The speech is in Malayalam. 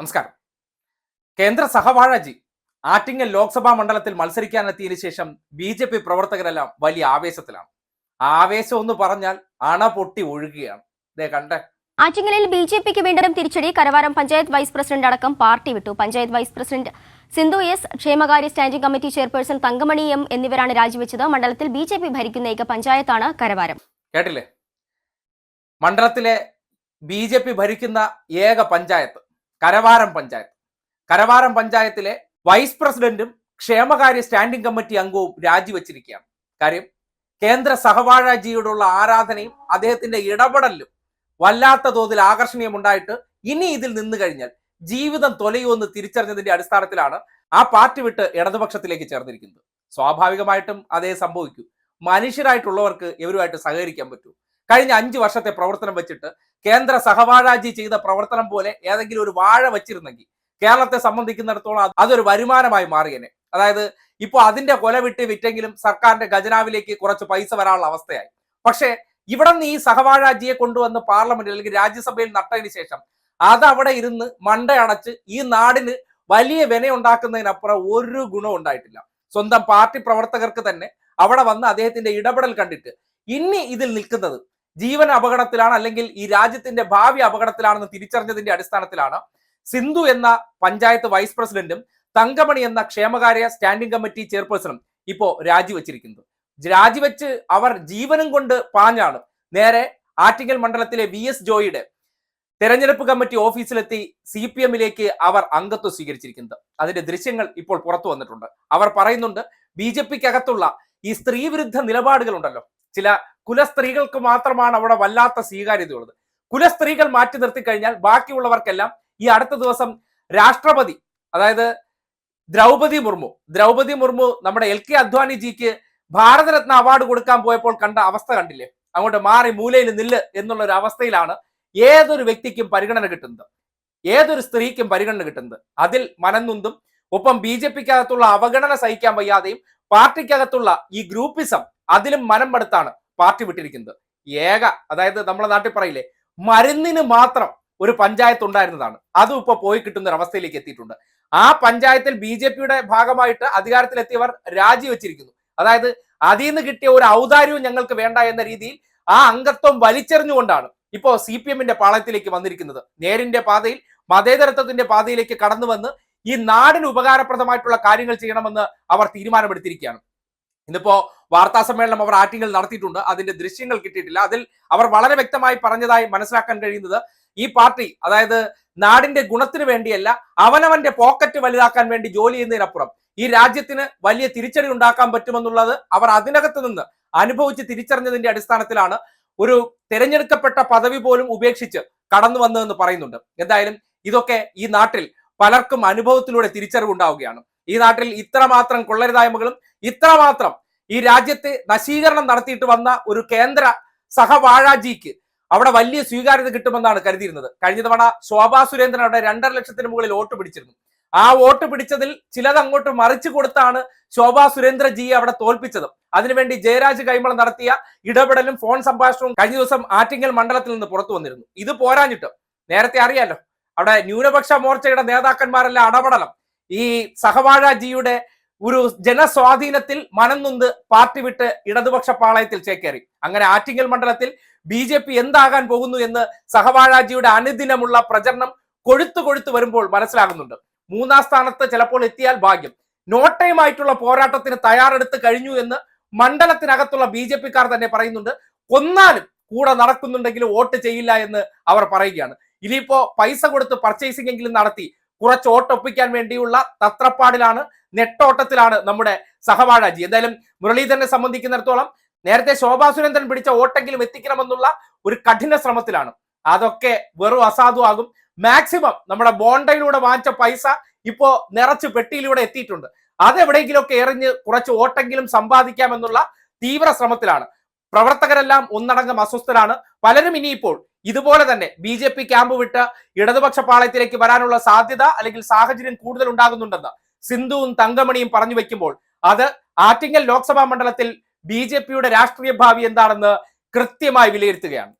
നമസ്കാരം. കേന്ദ്ര സഹവാഴജി ആറ്റിങ്ങൽ ലോക്സഭാ മണ്ഡലത്തിൽ മത്സരിക്കാനെത്തിയതിനു ശേഷം ബി ജെ പി പ്രവർത്തകരെല്ലാം വലിയ ആവേശത്തിലാണ്. ആവേശം എന്ന് പറഞ്ഞാൽ അണ പൊട്ടി ഒഴുകുകയാണ്. ദേ കണ്ടേ. ആറ്റിങ്ങലിൽ ബി ജെ പിക്ക് വീണ്ടും തിരിച്ചടി. കരവാരം പഞ്ചായത്ത് വൈസ് പ്രസിഡന്റ് അടക്കം പാർട്ടി വിട്ടു. Panchayat vice president Sindhu S ക്ഷേമകാര്യ standing committee chairperson Thankamani M എന്നിവരാണ് രാജിവെച്ചത്. മണ്ഡലത്തിൽ ബി ജെ പി ഭരിക്കുന്ന ഏക പഞ്ചായത്താണ് കരവാരം. കേട്ടില്ലേ? മണ്ഡലത്തിലെ ബി ജെ പി ഭരിക്കുന്ന ഏക പഞ്ചായത്ത്. കരവാരം പഞ്ചായത്ത്. കരവാരം പഞ്ചായത്തിലെ വൈസ് പ്രസിഡന്റും ക്ഷേമകാര്യ സ്റ്റാൻഡിംഗ് കമ്മിറ്റി അംഗവും രാജിവെച്ചിരിക്കുകയാണ്. കാര്യം കേന്ദ്ര സഹവാഴാജിയോടുള്ള ആരാധനയും അദ്ദേഹത്തിന്റെ ഇടപെടലും വല്ലാത്ത തോതിൽ ആകർഷണീയമുണ്ടായിട്ട് ഇനി ഇതിൽ നിന്ന് കഴിഞ്ഞാൽ ജീവിതം തൊലയുമെന്ന് തിരിച്ചറിഞ്ഞതിന്റെ അടിസ്ഥാനത്തിലാണ് ആ പാർട്ടി വിട്ട് ഇടതുപക്ഷത്തിലേക്ക് ചേർന്നിരിക്കുന്നത്. സ്വാഭാവികമായിട്ടും അതേ സംഭവിക്കൂ. മനുഷ്യരായിട്ടുള്ളവർക്ക് ഇവരുമായിട്ട് സഹകരിക്കാൻ പറ്റൂ. കഴിഞ്ഞ അഞ്ച് വർഷത്തെ പ്രവർത്തനം വെച്ചിട്ട് കേന്ദ്ര സഹവാഴാജി ചെയ്ത പ്രവർത്തനം പോലെ ഏതെങ്കിലും ഒരു വാഴ വെച്ചിരുന്നെങ്കിൽ കേരളത്തെ സംബന്ധിക്കുന്നിടത്തോളം അത് അതൊരു വരുമാനമായി മാറിയനെ. അതായത് ഇപ്പോൾ അതിന്റെ കൊല വിട്ട് വിറ്റെങ്കിലും സർക്കാരിന്റെ ഖജനാവിലേക്ക് കുറച്ച് പൈസ വരാനുള്ള അവസ്ഥയായി. പക്ഷേ ഇവിടെ നിന്ന് ഈ സഹവാഴാജിയെ കൊണ്ടുവന്ന് പാർലമെന്റിൽ അല്ലെങ്കിൽ രാജ്യസഭയിൽ നട്ടതിന് ശേഷം അതവിടെ ഇരുന്ന് മണ്ടയടച്ച് ഈ നാടിന് വലിയ വിനയുണ്ടാക്കുന്നതിനപ്പുറം ഒരു ഗുണവും ഉണ്ടായിട്ടില്ല. സ്വന്തം പാർട്ടി പ്രവർത്തകർക്ക് തന്നെ അവിടെ വന്ന് അദ്ദേഹത്തിന്റെ ഇടപെടൽ കണ്ടിട്ട് ഇനി ഇതിൽ നിൽക്കുന്നത് ജീവൻ അപകടത്തിലാണ് അല്ലെങ്കിൽ ഈ രാജ്യത്തിന്റെ ഭാവി അപകടത്തിലാണെന്ന് തിരിച്ചറിഞ്ഞതിന്റെ അടിസ്ഥാനത്തിലാണ് സിന്ധു എന്ന പഞ്ചായത്ത് വൈസ് പ്രസിഡന്റും തങ്കമണി എന്ന ക്ഷേമകാര്യ സ്റ്റാൻഡിംഗ് കമ്മിറ്റി ചെയർപേഴ്സണും ഇപ്പോ രാജിവെച്ചിരിക്കുന്നത്. രാജിവെച്ച് അവർ ജീവനും കൊണ്ട് പാഞ്ഞാണ്. നേരെ ആറ്റിങ്ങൽ മണ്ഡലത്തിലെ വി എസ് ജോയിയുടെ തെരഞ്ഞെടുപ്പ് കമ്മിറ്റി ഓഫീസിലെത്തി സി പി എമ്മിലേക്ക് അവർ അംഗത്വം സ്വീകരിച്ചിരിക്കുന്നത്. അതിന്റെ ദൃശ്യങ്ങൾ ഇപ്പോൾ പുറത്തു വന്നിട്ടുണ്ട്. അവർ പറയുന്നുണ്ട് ബി ജെ പിക്കകത്തുള്ള ഈ സ്ത്രീവിരുദ്ധ നിലപാടുകളുണ്ടല്ലോ. ചില കുലസ്ത്രീകൾക്ക് മാത്രമാണ് അവിടെ വല്ലാത്ത സ്വീകാര്യതയുള്ളത്. കുലസ്ത്രീകൾ മാറ്റി നിർത്തി കഴിഞ്ഞാൽ ബാക്കിയുള്ളവർക്കെല്ലാം ഈ അടുത്ത ദിവസം രാഷ്ട്രപതി അതായത് ദ്രൗപതി മുർമു ദ്രൗപതി മുർമു നമ്മുടെ എൽ കെ അദ്വാനിജിക്ക് ഭാരതരത്ന അവാർഡ് കൊടുക്കാൻ പോയപ്പോൾ കണ്ട അവസ്ഥ കണ്ടില്ലേ? അങ്ങോട്ട് മാറി മൂലയിൽ നില്ല് എന്നുള്ള ഒരു അവസ്ഥയിലാണ് ഏതൊരു വ്യക്തിക്കും പരിഗണന കിട്ടുന്നത്. ഏതൊരു സ്ത്രീക്കും പരിഗണന കിട്ടുന്നത്. അതിൽ മനന്നുന്തും ഒപ്പം ബി ജെ പിക്കകത്തുള്ള അവഗണന സഹിക്കാൻ വയ്യാതെയും പാർട്ടിക്കകത്തുള്ള ഈ ഗ്രൂപ്പിസം അതിലും മനം പെടുത്താണ് പാർട്ടി വിട്ടിരിക്കുന്നത്. ഏക അതായത് നമ്മുടെ നാട്ടിൽ പറയില്ലേ മരുന്നിന് മാത്രം ഒരു പഞ്ചായത്ത് ഉണ്ടായിരുന്നതാണ്. അതും ഇപ്പോൾ പോയി കിട്ടുന്ന ഒരവസ്ഥയിലേക്ക് എത്തിയിട്ടുണ്ട്. ആ പഞ്ചായത്തിൽ ബി ജെ പിയുടെ ഭാഗമായിട്ട് അധികാരത്തിലെത്തിയവർ രാജിവെച്ചിരിക്കുന്നു. അതായത് അതിൽ നിന്ന് കിട്ടിയ ഒരു ഔദാര്യവും ഞങ്ങൾക്ക് വേണ്ട എന്ന രീതിയിൽ ആ അംഗത്വം വലിച്ചെറിഞ്ഞുകൊണ്ടാണ് ഇപ്പോൾ സി പി എമ്മിന്റെ പാളയത്തിലേക്ക് വന്നിരിക്കുന്നത്. നേരിന്റെ പാതയിൽ മതേതരത്വത്തിന്റെ പാതയിലേക്ക് കടന്നു വന്ന് ഈ നാടിന് ഉപകാരപ്രദമായിട്ടുള്ള കാര്യങ്ങൾ ചെയ്യണമെന്ന് അവർ തീരുമാനമെടുത്തിരിക്കുകയാണ്. ഇന്നിപ്പോ വാർത്താ സമ്മേളനം അവർ ആറ്റിങ്ങൾ നടത്തിയിട്ടുണ്ട്. അതിന്റെ ദൃശ്യങ്ങൾ കിട്ടിയിട്ടില്ല. അതിൽ അവർ വളരെ വ്യക്തമായി പറഞ്ഞതായി മനസ്സിലാക്കാൻ കഴിയുന്നത് ഈ പാർട്ടി അതായത് നാടിന്റെ ഗുണത്തിന് വേണ്ടിയല്ല അവനവന്റെ പോക്കറ്റ് വലുതാക്കാൻ വേണ്ടി ജോലി ചെയ്യുന്നതിനപ്പുറം ഈ രാജ്യത്തിന് വലിയ തിരിച്ചടി ഉണ്ടാക്കാൻ പറ്റുമെന്നുള്ളത് അവർ അതിനകത്ത് നിന്ന് അനുഭവിച്ച് തിരിച്ചറിഞ്ഞതിന്റെ അടിസ്ഥാനത്തിലാണ് ഒരു തിരഞ്ഞെടുക്കപ്പെട്ട പദവി പോലും ഉപേക്ഷിച്ച് കടന്നു വന്നതെന്ന് പറയുന്നുണ്ട്. എന്തായാലും ഇതൊക്കെ ഈ നാട്ടിൽ പലർക്കും അനുഭവത്തിലൂടെ തിരിച്ചറിവുണ്ടാവുകയാണ് ഈ നാട്ടിൽ ഇത്രമാത്രം കൊള്ളരുതായ്മകളും ഇത്രമാത്രം ഈ രാജ്യത്തെ നശീകരണം നടത്തിയിട്ട് വന്ന ഒരു കേന്ദ്ര സഹവാഴാജിക്ക് അവിടെ വലിയ സ്വീകാര്യത കിട്ടുമെന്നാണ് കരുതിയിരുന്നത്. കഴിഞ്ഞ തവണ ശോഭാ സുരേന്ദ്രൻ അവിടെ രണ്ടര ലക്ഷത്തിന് മുകളിൽ വോട്ട് പിടിച്ചിരുന്നു. ആ വോട്ട് പിടിച്ചതിൽ ചിലത് അങ്ങോട്ട് മറിച്ചു കൊടുത്താണ് ശോഭാ സുരേന്ദ്രജിയെ അവിടെ തോൽപ്പിച്ചത്. അതിനുവേണ്ടി ജയരാജ് കൈമള നടത്തിയ ഇടപെടലും ഫോൺ സംഭാഷണവും കഴിഞ്ഞ ദിവസം ആറ്റിങ്ങൽ മണ്ഡലത്തിൽ നിന്ന് പുറത്തു വന്നിരുന്നു. ഇത് പോരാഞ്ഞിട്ട് നേരത്തെ അറിയാലോ അവിടെ ന്യൂനപക്ഷ മോർച്ചയുടെ നേതാക്കന്മാരെല്ലാം അടപടലം. ഈ സഹവാഴാജിയുടെ ഒരു ജനസ്വാധീനത്തിൽ മനം നൊന്ത് പാർട്ടി വിട്ട് ഇടതുപക്ഷ പാളയത്തിൽ ചേക്കേറി. അങ്ങനെ ആറ്റിങ്ങൽ മണ്ഡലത്തിൽ ബി ജെ പി എന്താകാൻ പോകുന്നു എന്ന് സഹവാഴാജിയുടെ അനുദിനമുള്ള പ്രചരണം കൊഴുത്തു കൊഴുത്തു വരുമ്പോൾ മനസ്സിലാകുന്നുണ്ട്. മൂന്നാം സ്ഥാനത്ത് ചിലപ്പോൾ എത്തിയാൽ ഭാഗ്യം. നോട്ടയുമായിട്ടുള്ള പോരാട്ടത്തിന് തയ്യാറെടുത്ത് കഴിഞ്ഞു എന്ന് മണ്ഡലത്തിനകത്തുള്ള ബി ജെ പിക്കാർ തന്നെ പറയുന്നുണ്ട്. കൊന്നാലും കൂടെ നടക്കുന്നുണ്ടെങ്കിലും വോട്ട് ചെയ്യില്ല എന്ന് അവർ പറയുകയാണ്. ഇനിയിപ്പോ പൈസ കൊടുത്ത് പർച്ചേസിംഗ് എങ്കിലും നടത്തി കുറച്ച് ഓട്ടൊപ്പിക്കാൻ വേണ്ടിയുള്ള തത്രപ്പാടിലാണ് നെട്ടോട്ടത്തിലാണ് നമ്മുടെ സഹവാഴാജി. എന്തായാലും മുരളീധരനെ സംബന്ധിക്കുന്നിടത്തോളം നേരത്തെ ശോഭാ സുരേന്ദ്രൻ പിടിച്ച ഓട്ടെങ്കിലും എത്തിക്കണമെന്നുള്ള ഒരു കഠിന ശ്രമത്തിലാണ്. അതൊക്കെ വെറും അസാധുവാകും മാക്സിമം നമ്മുടെ ബോണ്ടയിലൂടെ വാങ്ങിച്ച പൈസ ഇപ്പോ നിറച്ച് പെട്ടിയിലൂടെ എത്തിയിട്ടുണ്ട്. അതെവിടെയെങ്കിലുമൊക്കെ എറിഞ്ഞ് കുറച്ച് വോട്ടെങ്കിലും സമ്പാദിക്കാമെന്നുള്ള തീവ്ര ശ്രമത്തിലാണ്. പ്രവർത്തകരെല്ലാം ഒന്നടങ്കം അസ്വസ്ഥരാണ്. പലരും ഇനിയിപ്പോൾ ഇതുപോലെ തന്നെ ബി ജെ പി ക്യാമ്പ് വിട്ട് ഇടതുപക്ഷ പാളയത്തിലേക്ക് വരാനുള്ള സാധ്യത അല്ലെങ്കിൽ സാഹചര്യം കൂടുതൽ ഉണ്ടാകുന്നുണ്ടെന്ന് സിന്ധുവും തങ്കമണിയും പറഞ്ഞു വെക്കുമ്പോൾ അത് ആറ്റിങ്ങൽ ലോക്സഭാ മണ്ഡലത്തിൽ ബി രാഷ്ട്രീയ ഭാവി എന്താണെന്ന് കൃത്യമായി വിലയിരുത്തുകയാണ്.